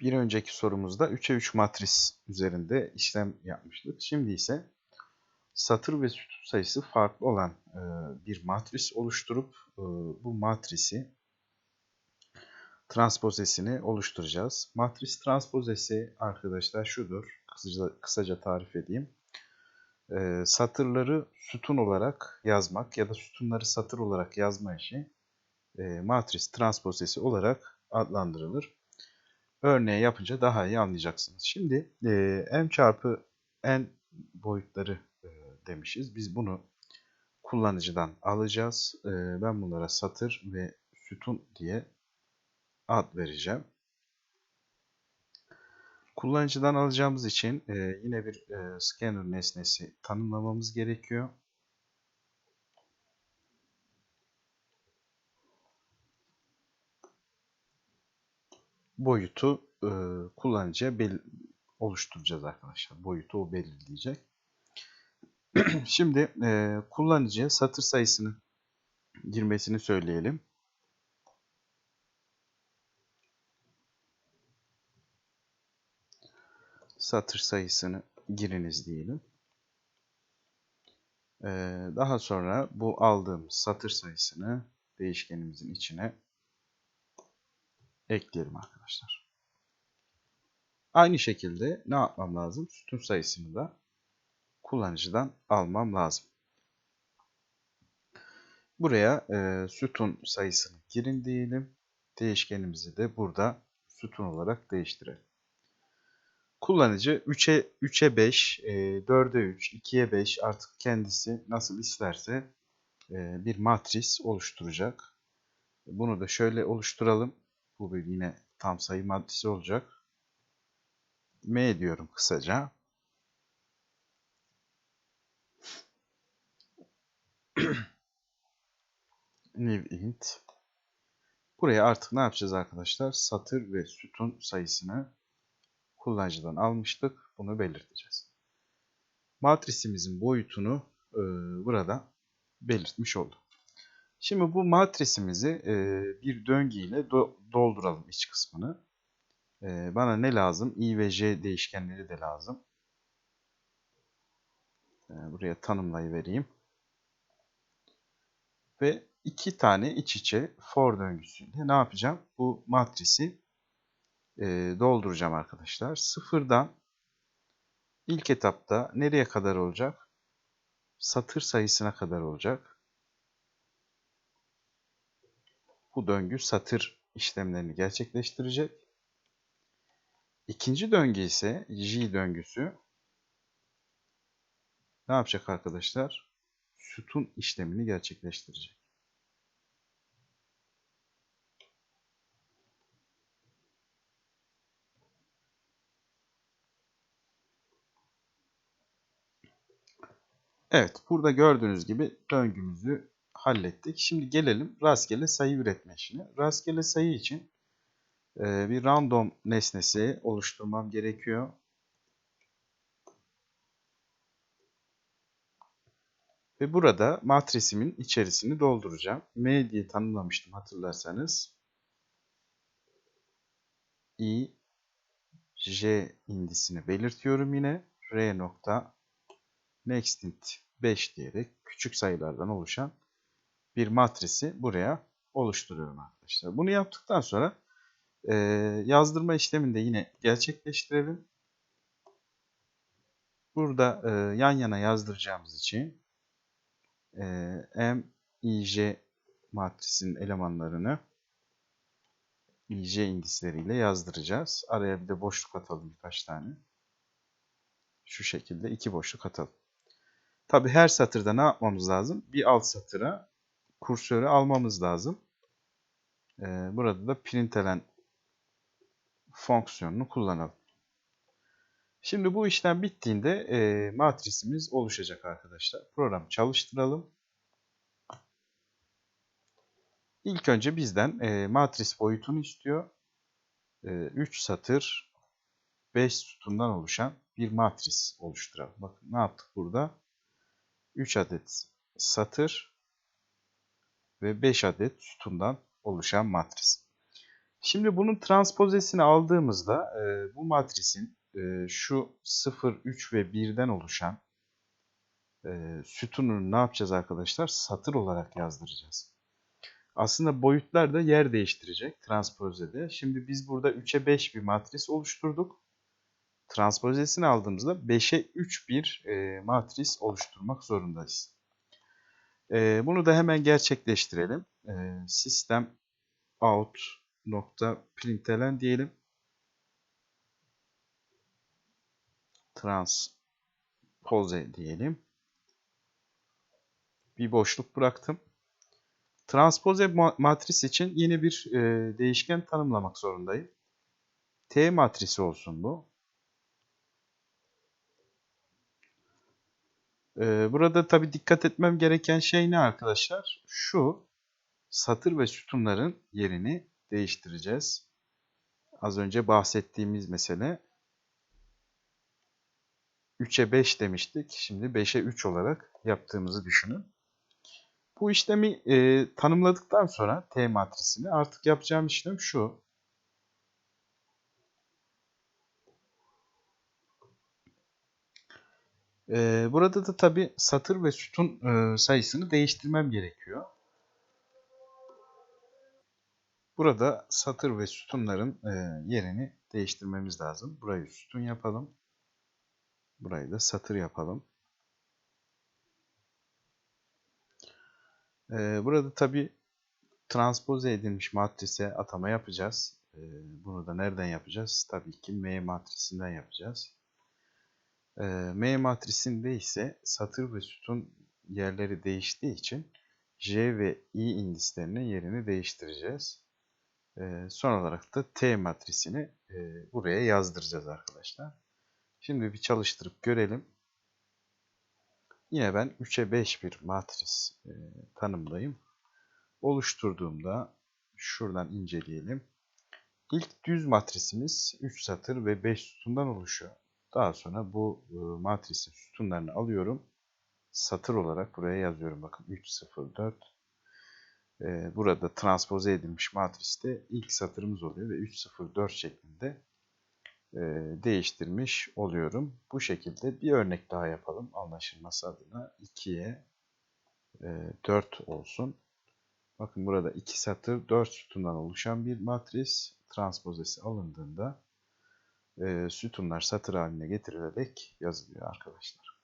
Bir önceki sorumuzda 3'e 3 matris üzerinde işlem yapmıştık. Şimdi ise satır ve sütun sayısı farklı olan e, bir matris oluşturup e, bu matrisi transpozesini oluşturacağız. Matris transpozesi arkadaşlar şudur. Kısaca, kısaca tarif edeyim. E, satırları sütun olarak yazmak ya da sütunları satır olarak yazma işi matris transpozesi olarak adlandırılır örneği yapınca daha iyi anlayacaksınız. Şimdi e, m çarpı n boyutları e, demişiz. Biz bunu kullanıcıdan alacağız. E, ben bunlara satır ve sütun diye ad vereceğim. Kullanıcıdan alacağımız için e, yine bir e, scanner nesnesi tanımlamamız gerekiyor. Boyutu e, kullanıcıya oluşturacağız arkadaşlar. Boyutu o belirleyecek. Şimdi e, kullanıcıya satır sayısını girmesini söyleyelim. Satır sayısını giriniz diyelim. Ee, daha sonra bu aldığımız satır sayısını değişkenimizin içine ekleyelim arkadaşlar. Aynı şekilde ne yapmam lazım? Sütun sayısını da kullanıcıdan almam lazım. Buraya e, sütun sayısını girin diyelim. Değişkenimizi de burada sütun olarak değiştirelim. Kullanıcı 3'e 3'e 5, e, 4'e 3, 2'ye 5 artık kendisi nasıl isterse e, bir matris oluşturacak. Bunu da şöyle oluşturalım. Bu bir yine tam sayı maddesi olacak. M diyorum kısaca. New int. Buraya artık ne yapacağız arkadaşlar? Satır ve sütun sayısını kullanıcıdan almıştık. Bunu belirteceğiz. Matrisimizin boyutunu e, burada belirtmiş olduk. Şimdi bu matrisimizi e, bir döngü ile do dolduralım iç kısmını. E, bana ne lazım? i ve j değişkenleri de lazım. E, buraya tanımlayıvereyim. Ve iki tane iç içe for döngüsüyle ne yapacağım? Bu matrisi e, dolduracağım arkadaşlar. Sıfırdan ilk etapta nereye kadar olacak? Satır sayısına kadar olacak. Bu döngü satır işlemlerini gerçekleştirecek. İkinci döngü ise J döngüsü ne yapacak arkadaşlar? Sütun işlemini gerçekleştirecek. Evet, burada gördüğünüz gibi döngümüzü hallettik. Şimdi gelelim rastgele sayı üretme işine. Rastgele sayı için e, bir random nesnesi oluşturmam gerekiyor. Ve burada matrisimin içerisini dolduracağım. M diye tanımlamıştım hatırlarsanız. I, J indisini belirtiyorum yine. R nokta next int 5 diyerek küçük sayılardan oluşan bir matrisi buraya oluşturuyorum arkadaşlar. Bunu yaptıktan sonra e, yazdırma işlemini de yine gerçekleştirelim. Burada e, yan yana yazdıracağımız için e, M, I, J matrisinin elemanlarını I, J indisleriyle yazdıracağız. Araya bir de boşluk atalım birkaç tane. Şu şekilde iki boşluk atalım. Tabi her satırda ne yapmamız lazım? Bir alt satıra kursörü almamız lazım. Ee, burada da println fonksiyonunu kullanalım. Şimdi bu işlem bittiğinde e, matrisimiz oluşacak arkadaşlar. Programı çalıştıralım. İlk önce bizden e, matris boyutunu istiyor. E, 3 satır 5 sütundan oluşan bir matris oluşturalım. Bakın ne yaptık burada? 3 adet satır ve 5 adet sütundan oluşan matris. Şimdi bunun transpozesini aldığımızda e, bu matrisin e, şu 0, 3 ve 1'den oluşan e, sütununu ne yapacağız arkadaşlar? Satır olarak yazdıracağız. Aslında boyutlar da yer değiştirecek transpozede. Şimdi biz burada 3'e 5 bir matris oluşturduk. Transpozesini aldığımızda 5'e 3 bir e, matris oluşturmak zorundayız. E, bunu da hemen gerçekleştirelim. E, sistem out nokta println diyelim. Transpose diyelim. Bir boşluk bıraktım. Transpoze matris için yeni bir e, değişken tanımlamak zorundayım. T matrisi olsun bu. Burada tabi dikkat etmem gereken şey ne arkadaşlar? Şu satır ve sütunların yerini değiştireceğiz. Az önce bahsettiğimiz mesele 3'e 5 demiştik. Şimdi 5'e 3 olarak yaptığımızı düşünün. Bu işlemi e, tanımladıktan sonra T matrisini artık yapacağım işlem şu. E, burada da tabi satır ve sütun e, sayısını değiştirmem gerekiyor. Burada satır ve sütunların e, yerini değiştirmemiz lazım. Burayı sütun yapalım. Burayı da satır yapalım. E, burada tabi transpoze edilmiş matrise atama yapacağız. E, bunu da nereden yapacağız? Tabii ki M matrisinden yapacağız. E, M matrisinde ise satır ve sütun yerleri değiştiği için J ve I indislerinin yerini değiştireceğiz. E, son olarak da T matrisini e, buraya yazdıracağız arkadaşlar. Şimdi bir çalıştırıp görelim. Yine ben 3'e 5 bir matris e, tanımlayayım. Oluşturduğumda şuradan inceleyelim. İlk düz matrisimiz 3 satır ve 5 sütundan oluşuyor. Daha sonra bu e, matrisin sütunlarını alıyorum. Satır olarak buraya yazıyorum. Bakın 3, 0, 4. E, burada transpoze edilmiş matriste ilk satırımız oluyor ve 3, 0, 4 şeklinde e, değiştirmiş oluyorum. Bu şekilde bir örnek daha yapalım anlaşılması adına. 2'ye e, 4 olsun. Bakın burada 2 satır 4 sütundan oluşan bir matris transpozesi alındığında sütunlar satır haline getirilerek yazılıyor arkadaşlar.